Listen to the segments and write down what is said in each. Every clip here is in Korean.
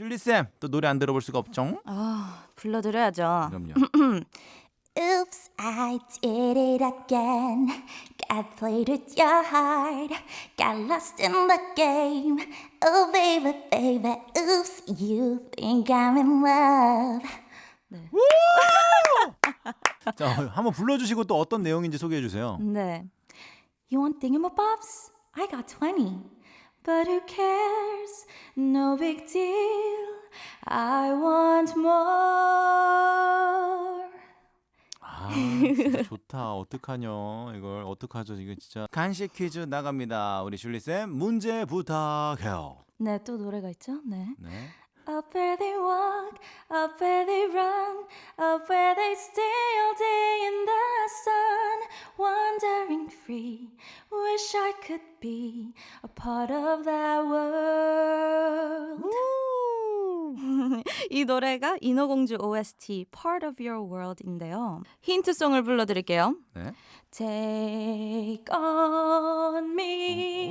슐리 쌤, 또 노래 안 들어볼 수가 없죠? 아, 불러드려야죠. 그럼요. Oops, I did it again. Got played with your heart. Got lost in the game. Oh, baby, baby. Oops, you think I'm in love. 자, 한번 불러주시고 또 어떤 내용인지 소개해 주세요. 네. You want thingamabobs? I got 20. But who cares? No big deal. I want more. 아, 진짜 좋다. 어떡하냐. 이걸 어떡하죠? 이거 진짜 간식 퀴즈 나갑니다. 우리 슐리 쌤 문제 부탁해요. 네, 또 노래가 있죠? 네. 네. Up where they walk, up where they run, up where they stay all day in the sun, wandering free. Wish I could be a part of that world. 이 노래가 인어공주 OST Part of Your World인데요. 힌트송을 불러드릴게요. 네. Take on me,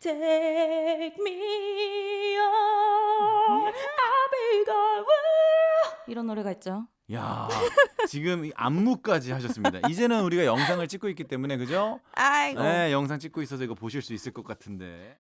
take me on, 이런 노래가 있죠. 야, 지금 이 안무까지 하셨습니다. 이제는 우리가 영상을 찍고 있기 때문에 그죠? 아이고. 네, 영상 찍고 있어서 이거 보실 수 있을 것 같은데.